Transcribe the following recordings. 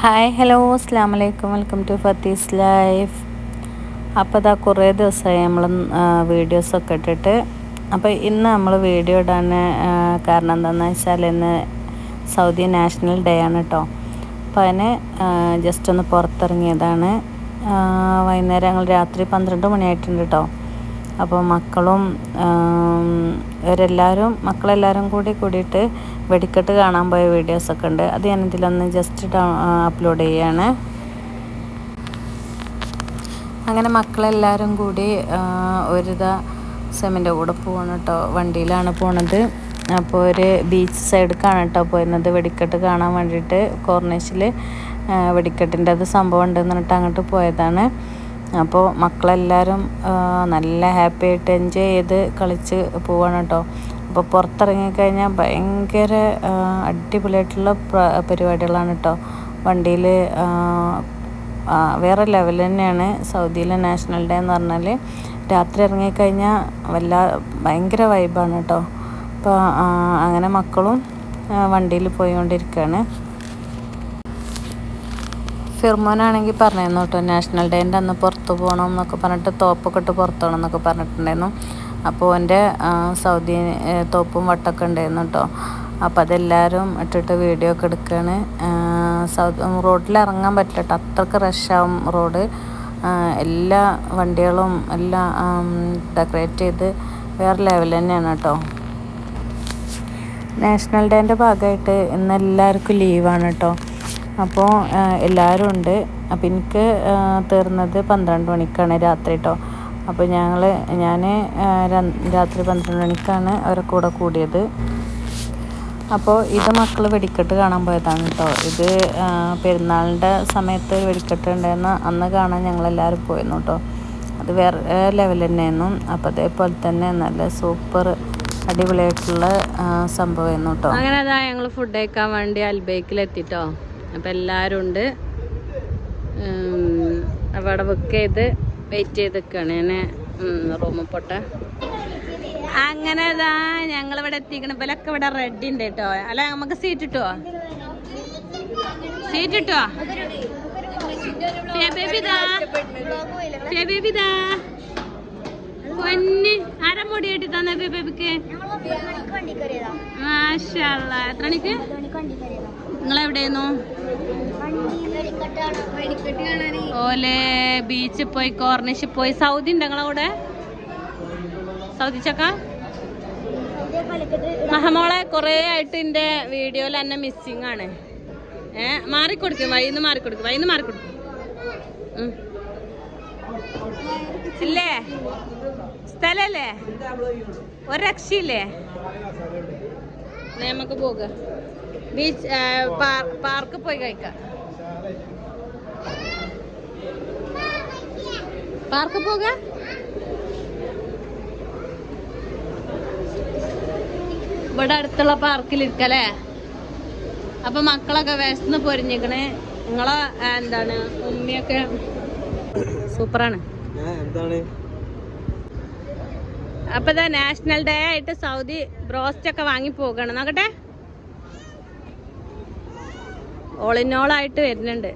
Hi hello അസ്സാം വലൈക്കും welcome to ഫത്തീസ് life അപ്പോൾ ഇതാ കുറേ ദിവസമായി നമ്മൾ വീഡിയോസൊക്കെ ഇട്ടിട്ട്. അപ്പോൾ ഇന്ന് നമ്മൾ വീഡിയോ ഇടാൻ കാരണം എന്താണെന്ന് വെച്ചാൽ ഇന്ന് സൗദി നാഷണൽ ഡേ ആണ് കേട്ടോ അപ്പോൾ അതിന് ജസ്റ്റ് ഒന്ന് പുറത്തിറങ്ങിയതാണ്. വൈകുന്നേരം ഞങ്ങൾ രാത്രി പന്ത്രണ്ട് മണിയായിട്ടുണ്ട് കേട്ടോ അപ്പോൾ മക്കളും അവരെല്ലാവരും മക്കളെല്ലാവരും കൂടി കൂടിയിട്ട് വെടിക്കെട്ട് കാണാൻ പോയ വീഡിയോസൊക്കെ ഉണ്ട്. അത് ഞാൻ ഇതിലൊന്ന് ജസ്റ്റ് അപ്ലോഡ് ചെയ്യാണ്. അങ്ങനെ മക്കളെല്ലാവരും കൂടി ഒരുത സെമിന്റെ കൂടെ പോകണം കേട്ടോ. വണ്ടിയിലാണ് പോണത്. അപ്പോൾ ഒരു ബീച്ച് സൈഡിലേക്കാണ് കേട്ടോ പോയിരുന്നത് വെടിക്കെട്ട് കാണാൻ വേണ്ടിയിട്ട് കോർണേഷിൽ വെടിക്കെട്ടിന്റെ അത് സംഭവം ഉണ്ടെന്ന് പറഞ്ഞിട്ട് അങ്ങോട്ട് പോയതാണ്. അപ്പോൾ മക്കളെല്ലാവരും നല്ല ഹാപ്പി ആയിട്ട് എൻജോയ് ചെയ്ത് കളിച്ച് പോവാണ് കേട്ടോ അപ്പോൾ പുറത്തിറങ്ങിക്കഴിഞ്ഞാൽ ഭയങ്കര അടിപൊളിയായിട്ടുള്ള പരിപാടികളാണ് കേട്ടോ വണ്ടിയിൽ വേറെ ലെവൽ തന്നെയാണ്. സൗദിയിലെ നാഷണൽ ഡേ എന്ന് പറഞ്ഞാൽ രാത്രി ഇറങ്ങിക്കഴിഞ്ഞാൽ വല്ല ഭയങ്കര വൈബാണ് കേട്ടോ അപ്പോൾ അങ്ങനെ മക്കളും വണ്ടിയിൽ പോയിക്കൊണ്ടിരിക്കുകയാണ് ഫിർമോനാണെങ്കിൽ പറഞ്ഞിരുന്നു കേട്ടോ നാഷണൽ ഡേന്റെ അന്ന് പുറത്ത് പോകണം എന്നൊക്കെ പറഞ്ഞിട്ട് തോപ്പൊക്കെ ഇട്ട് പുറത്ത് പോകണം എന്നൊക്കെ പറഞ്ഞിട്ടുണ്ടായിരുന്നു. അപ്പോൾ എന്റെ സൗദി തോപ്പും വട്ടമൊക്കെ ഉണ്ടായിരുന്നു കേട്ടോ. അപ്പോൾ അതെല്ലാവരും ഇട്ടിട്ട് വീഡിയോ ഒക്കെ എടുക്കുകയാണ്. സൗദി റോഡിൽ ഇറങ്ങാൻ പറ്റില്ല കേട്ടോ. അത്രയ്ക്ക് റഷാവും റോഡ്. എല്ലാ വണ്ടികളും എല്ലാം ഡെക്കറേറ്റ് ചെയ്ത് വേറെ ലെവൽ തന്നെയാണ് കേട്ടോ. നാഷണൽ ഡേന്റെ ഭാഗമായിട്ട് ഇന്ന് എല്ലാവർക്കും ലീവാണ് കേട്ടോ. അപ്പോൾ എല്ലാവരും ഉണ്ട്. അപ്പം എനിക്ക് തീർന്നത് പന്ത്രണ്ട് മണിക്കാണ് രാത്രി കേട്ടോ അപ്പോൾ ഞങ്ങൾ ഞാൻ രാത്രി പന്ത്രണ്ട് മണിക്കാണ് അവരെ കൂടെ കൂടിയത്. അപ്പോൾ ഇത് മക്കൾ വെടിക്കെട്ട് കാണാൻ പോയതാണ് കേട്ടോ ഇത് പെരുന്നാളിന്റെ സമയത്ത് വെടിക്കെട്ട് ഉണ്ടായിരുന്ന. അന്ന് കാണാൻ ഞങ്ങളെല്ലാവരും പോയിരുന്നു കേട്ടോ അത് വേറെ ലെവൽ തന്നെയായിരുന്നു. അപ്പോൾ അതേപോലെ തന്നെ നല്ല സൂപ്പർ അടിപൊളിയായിട്ടുള്ള സംഭവമായിരുന്നു കേട്ടോ അങ്ങനെ അതാ ഞങ്ങൾ ഫുഡ് കഴിക്കാൻ വേണ്ടി അൽബേക്കിൽ എത്തിട്ടോ അപ്പം എല്ലാവരും ഉണ്ട്. അപ്പോൾ അപ്പൊ അവിടെ ബുക്ക് ചെയ്ത് വെയിറ്റ് ചെയ്ത് നിൽക്കുകയാണ് ഞാൻ റൂമിൽ പോട്ടെ. അങ്ങനെ അതാ ഞങ്ങൾ ഇവിടെ എത്തിക്കണം. ഇവലൊക്കെ ഇവിടെ റെഡി ഉണ്ട് കേട്ടോ. അല്ല നമുക്ക് സീറ്റ് കിട്ടുമോ സീറ്റ് കിട്ടുമോ ബേബിതാ പൊന്ന് കെട്ടി തന്നെ ബേബിക്ക്? എത്ര മണിക്ക് നിങ്ങളെവിടെയായിരുന്നു? ഓലെ ബീച്ചിൽ പോയി കോർണിഷിൽ പോയി. സൗദി ഉണ്ട് നിങ്ങളെ കൂടെ? സൗദി ചക്ക? മഹമോളെ കുറേ ആയിട്ട് എന്റെ വീഡിയോയിൽ എന്നെ മിസ്സിങ് ആണ്. ഏ മാറിക്കൊടുക്കും വൈന്ന് മാറിക്കൊടുക്കും വൈന്ന് മാറിക്കൊടുക്കും. ഇല്ലേ? സ്ഥലല്ലേ? ഒരു രക്ഷയില്ലേ നമുക്ക് പോക. ബീച്ച് പാർക്ക് പോയി കഴിക്കാം. പാർക്ക് പോക? ഇവിടെ അടുത്തുള്ള പാർക്കിൽ ഇരിക്കല്ലേ? അപ്പൊ മക്കളൊക്കെ വിശന്ന് പൊരിഞ്ഞിക്കണേ. നിങ്ങളെ എന്താണ് ഉമ്മിയൊക്കെ? സൂപ്പറാണ് എന്താണ്? അപ്പൊ ഇതാ നാഷണൽ ഡേ ആയിട്ട് സൗദി ബ്രോസ്റ്റ് ഒക്കെ വാങ്ങി പോകണം. നോക്കട്ടെ. ഓളിനോളായിട്ട് വരുന്നുണ്ട്.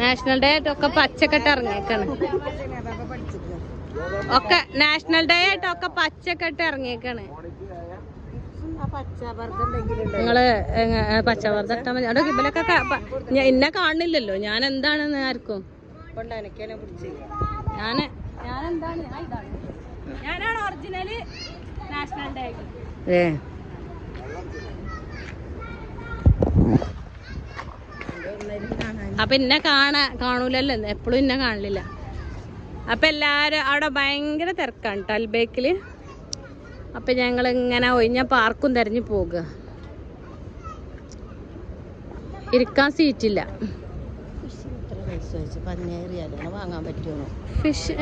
നാഷണൽ ഡേ ആയിട്ട് ഒക്കെ പച്ചക്കെട്ട് ഇറങ്ങിയേക്കാണ്. ഒക്കെ നാഷണൽ ഡേ ആയിട്ട് ഒക്കെ പച്ചക്കെട്ട് ഇറങ്ങിയേക്കാണ്. നിങ്ങൾ പച്ചവർദ്ധ ഇട്ടാ മതി. അവിടെ ഇവലൊക്കെ എന്നെ കാണുന്നില്ലല്ലോ ഞാൻ എന്താണെന്ന് ആർക്കും. ഞാൻ ഞാൻ എന്താണ്? ഞാൻ ഇതാണ്. ഞാനാണ് ഒറിജിനൽ നാഷണൽ ഡേ ഏ. അപ്പൊ എന്നെ കാണാ കാണൂലല്ലോ. എപ്പോഴും എന്നെ കാണില്ല. അപ്പൊ എല്ലാരും അവിടെ ഭയങ്കര തിരക്കാണ് ടൽബേക്കിൽ അപ്പൊ ഞങ്ങൾ ഇങ്ങനെ ഒഴിഞ്ഞ പാർക്കും തിരഞ്ഞു പോകുക ഇരിക്കാൻ സീറ്റില്ല. ഫിഷ്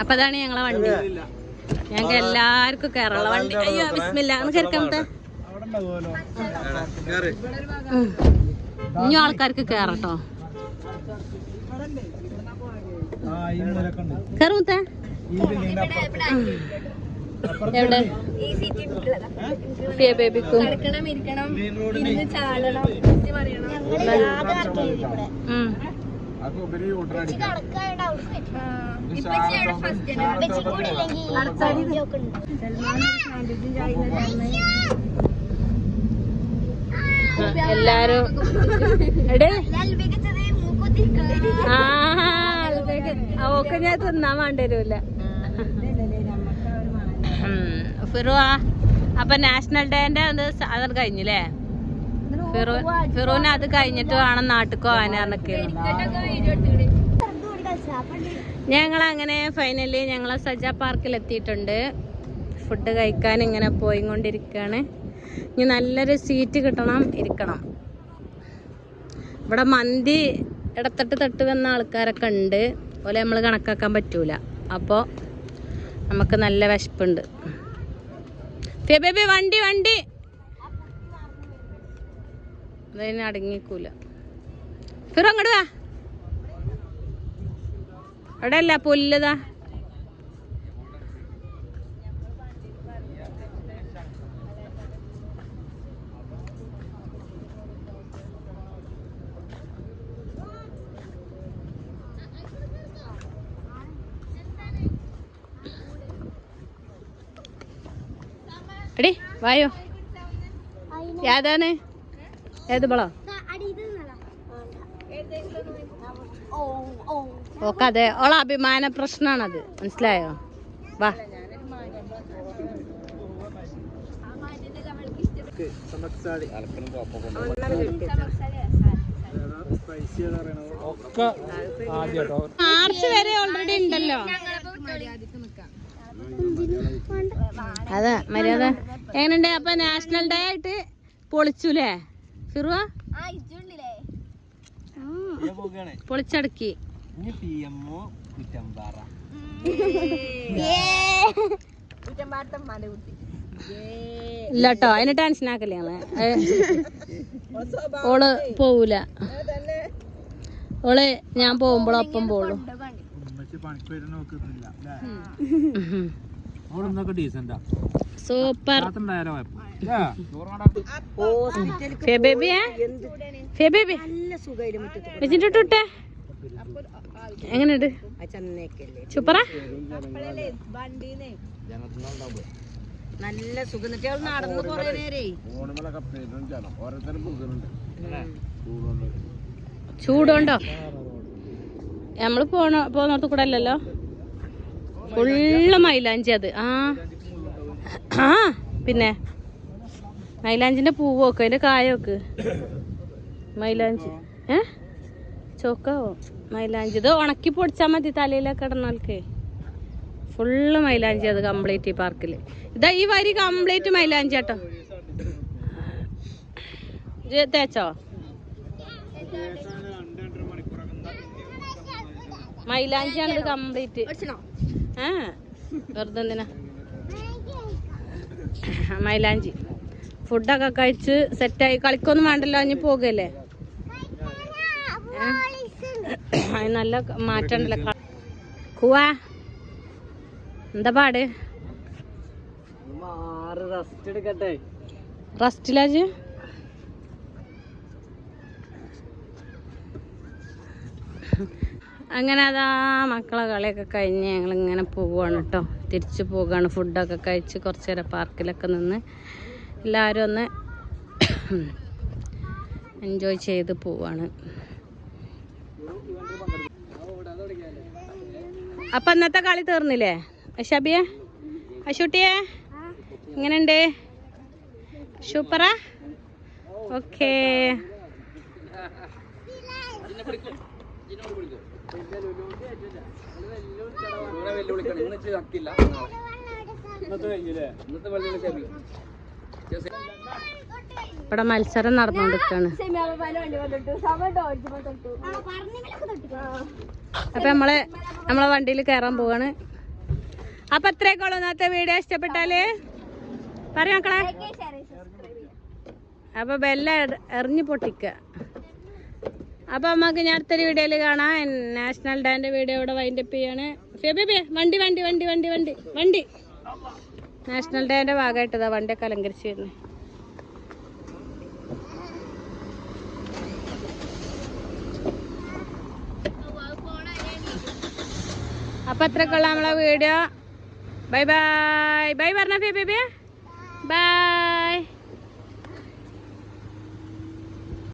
അപ്പൊ അതാണ് ഞങ്ങളെ വണ്ടി. ഞങ്ങൾക്ക് എല്ലാവർക്കും കേരള വണ്ടി. അയ്യോ ബിസ്മില്ല ഒന്ന് കയറിക്കാമത്തെ ഇനിയും ആൾക്കാർക്ക് കയറട്ടോ കറുത്ത എവിടെ? ഫിയ ബേബിക്കും എല്ലാരും. എടേ. ആ. ഓക്കെ ഞാൻ തിന്നാൻ വേണ്ടിവരൂല. ഫിറുവാ അപ്പൊ നാഷണൽ ഡേന്റെ അത് അത് കഴിഞ്ഞില്ലേ? ഫിറു ഫിറുവിന് അത് കഴിഞ്ഞിട്ട് വേണം നാട്ടിക്ക് പോവാനൊക്കെ ഞങ്ങൾ അങ്ങനെ ഫൈനലി ഞങ്ങളെ സജ പാർക്കിൽ എത്തിയിട്ടുണ്ട് ഫുഡ് കഴിക്കാൻ ഇങ്ങനെ പോയി പോയിക്കൊണ്ടിരിക്കുകയാണ് ഇനി നല്ലൊരു സീറ്റ് കിട്ടണം ഇരിക്കണം. ഇവിടെ മന്തി ഇടത്തട്ട് തട്ട് വന്ന ആൾക്കാരൊക്കെ ഉണ്ട്. അതുപോലെ നമ്മൾ കണക്കാക്കാൻ പറ്റൂല. അപ്പോൾ നമുക്ക് നല്ല വിശപ്പുണ്ട്. ഫെബേബി വണ്ടി വണ്ടി. അതിന് അടങ്ങിക്കൂല. ഫിറോ അങ്ങോട്ട് വാ. അവിടെ അല്ല പുല്ലതാ എടി വായോ. ഏതാണ്? ഏത് ബളോ ഓക്കെ അതെ ഓളെ അഭിമാന പ്രശ്നമാണത് മനസ്സിലായോ? വാ. മാർച്ച് വരെ ഓൾറെഡി ഉണ്ടല്ലോ. അതെ മര്യാദ. എങ്ങനെയുണ്ട്? അപ്പൊ നാഷണൽ ഡേ ആയിട്ട് പൊളിച്ചുല്ലേ ഫിറുവ പൊളിച്ചടക്കി. ഇല്ലട്ടോ അതിന് ടെൻഷൻ ആക്കല്ലേ ഞങ്ങൾ ഓൾ പോവൂല. ഓൾ ഞാൻ പോകുമ്പോളൊപ്പം പോളൂ ഉമ്മച്ചി പണിക്ക് വരുന്ന നോക്കുന്നില്ല അവിടെ നിന്നൊക്കെ ഡീസന്റാ സൂപ്പർ. എങ്ങനെയുണ്ട്? സൂപ്പറാ? നല്ല സുഖം. നടന്നു കൊറേ നേരേ. ചൂടുണ്ടോ? നമ്മൾ പോണ പോന്നോടത്ത് കൂടെ അല്ലല്ലോ? ഫുള്ള് മൈലാഞ്ചി അത്. ആ. ആ പിന്നെ. മൈലാഞ്ചിന്റെ പൂവ് നോക്ക് അതിന്റെ കായ മൈലാഞ്ചി. ഏ? ചോക്കാവോ മൈലാഞ്ചി. ഇത് ഉണക്കി പൊടിച്ചാൽ മതി തലയിലൊക്കെ ഇടണോൽക്ക് ഫുള്ള് മൈലാഞ്ചി അത് കംപ്ലീറ്റ് ഈ പാർക്കിൽ ഇതാ ഈ വരി കംപ്ലീറ്റ് മൈലാഞ്ചി കേട്ടോ. തേച്ചോ? മൈലാഞ്ചിയാണ് ഇത് കംപ്ലീറ്റ് ആ വെറുതെ എന്തിനാ മൈലാഞ്ചി. ഫുഡൊക്കെ കഴിച്ച് സെറ്റായി. കളിക്കൊന്നും വേണ്ടല്ലോ അഞ്ഞ് പോകല്ലേ? നല്ല മാറ്റമുണ്ടല്ലോ. കൂവാ എന്താ പാട്? റെസ്റ്റ് എടുക്കട്ടെ. റസ്റ്റിലാജ് അങ്ങനെ അതാ മക്കളെ കളിയൊക്കെ കഴിഞ്ഞ് ഞങ്ങൾ ഇങ്ങനെ പോവുകയാണ് കേട്ടോ തിരിച്ചു പോവുകയാണ് ഫുഡൊക്കെ കഴിച്ച് കുറച്ച് നേരം പാർക്കിലൊക്കെ നിന്ന് എല്ലാവരും ഒന്ന് എൻജോയ് ചെയ്ത് പോവാണ്. അപ്പൊ ഇന്നത്തെ കളി തീർന്നില്ലേ? അഷാബിയ അശുട്ടിയെ? എങ്ങനെയുണ്ട്? സൂപ്പറാ? ഓക്കേ. ഇവിടെ മത്സരം നടന്നുകൊണ്ടിരിക്കാണ്. അപ്പൊ നമ്മൾ നമ്മളെ വണ്ടിയിൽ കയറാൻ പോവാണ്. അപ്പൊ ഇത്രയൊക്കെയുള്ളൂ ഇന്നത്തെ വീഡിയോ. ഇഷ്ടപ്പെട്ടാൽ പറയാം മക്കളെ. അപ്പൊ ബെല്ല എറിഞ്ഞു പൊട്ടിക്ക. അപ്പൊ നമ്മക്ക് ഞാൻ അടുത്തൊരു വീഡിയോയിൽ കാണാം. നാഷണൽ ഡാന്റെ വീഡിയോ ഇവിടെ വൈൻഡപ്പ് ചെയ്യാണ്. വണ്ടി വണ്ടി വണ്ടി വണ്ടി വണ്ടി വണ്ടി. നാഷണൽ ഡേന്റെ ഭാഗമായിട്ടതാ വണ്ടിയൊക്കെ അലങ്കരിച്ച് വരുന്നത് അപ്പൊ അത്രക്കുള്ള നമ്മളെ വീഡിയോ. ബൈ ബൈ ബൈ പറഞ്ഞ ഫെബിബി ബൈ.